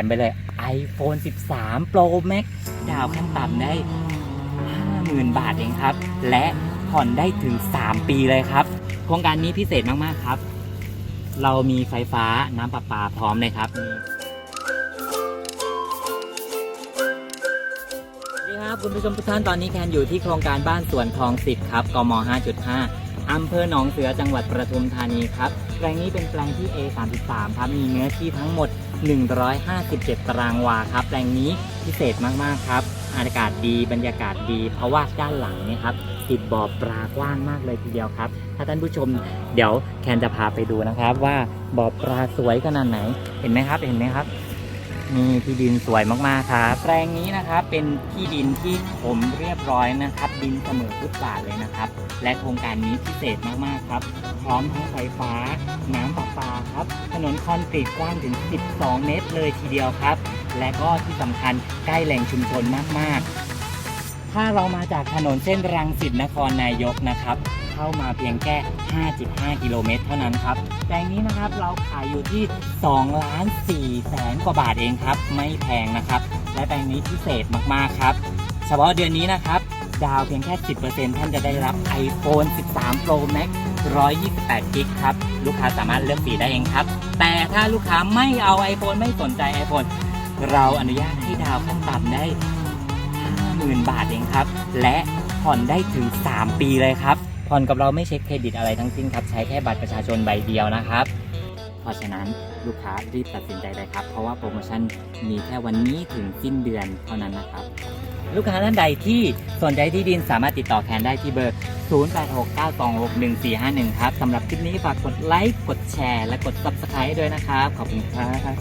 มไปเลย iPhone 13 Pro Max ดาวขั้นต่ำได้ 50,000 บาทเองครับ และผ่อนได้ถึง 3 ปีเลยครับ โครงการนี้พิเศษมาก ๆ ครับ เรามีไฟฟ้าน้ำประปาพร้อมเลยครับ ครับคุณผู้ชมทุกท่านตอนนี้แคนอยู่ที่โครงการบ้านสวนทองสิบครับกม 5.5 อำเภอหนองเสือจังหวัดประทุมธานีครับแปลงนี้เป็นแปลงที่ A33 ครับมีเนื้อที่ทั้งหมด 157 ตารางวาครับ แปลงนี้พิเศษมากๆครับ อากาศดีบรรยากาศดี เพราะว่าด้านหลังเนี่ยครับติดบ่อปลากว้างมากเลยทีเดียวครับ ถ้าท่านผู้ชมเดี๋ยวแคนจะพาไปดูนะครับ ว่าบ่อปลาสวยขนาดไหนเห็นไหมครับเห็นไหมครับ นี่ที่ดินสวยมากๆครับแปลงนี้นะครับเป็นที่ดินที่ผมเรียบร้อยนะครับ ดินเสมอฟุตบาทเลยนะครับ และโครงการนี้พิเศษมากๆครับ พร้อมทั้งไฟฟ้า น้ำประปาครับ ถนนคอนกรีตกว้างถึง 12 เมตรเลยทีเดียวครับ และก็ที่สำคัญใกล้แหล่งชุมชนมากๆ ถ้าเรามาจากถนนเส้นรังสิตนครนายกนะครับ เข้ามาเพียงแค่ 5.5 กิโลเมตรเท่านั้นครับแปลงนี้นะครับเราขายอยู่ที่2ล้าน4แสนกว่าบาทเองครับ ไม่แพงนะครับ และแปลงนี้พิเศษมากๆครับ เฉพาะเดือนนี้นะครับ ดาวเพียงแค่ 10%ท่านจะได้รับ iPhone 13 Pro Max 128กิกครับ ลูกค้าสามารถเลือกสีได้เองครับ แต่ถ้าลูกค้าไม่เอา iPhone ไม่สนใจ iPhone เราอนุญาตให้ดาวขั้นต่ำได้ 50,000 บาทเองครับ และผ่อนได้ถึง 3 ปีเลยครับ ผ่อนกับเราไม่เช็คเครดิตอะไรทั้งสิ้นครับ ใช้แค่บัตรประชาชนใบเดียวนะครับ เพราะฉะนั้นลูกค้ารีบตัดสินใจเลยครับ เพราะว่าโปรโมชั่นมีแค่วันนี้ถึงสิ้นเดือนเท่านั้นนะครับ ลูกค้าท่านใดที่สนใจที่ดินสามารถติดต่อแคนได้ที่เบอร์ 0869261451 ครับสำหรับคลิปนี้ฝากกดไลค์ กดแชร์ และกด Subscribe ด้วยนะครับ ขอบคุณครับ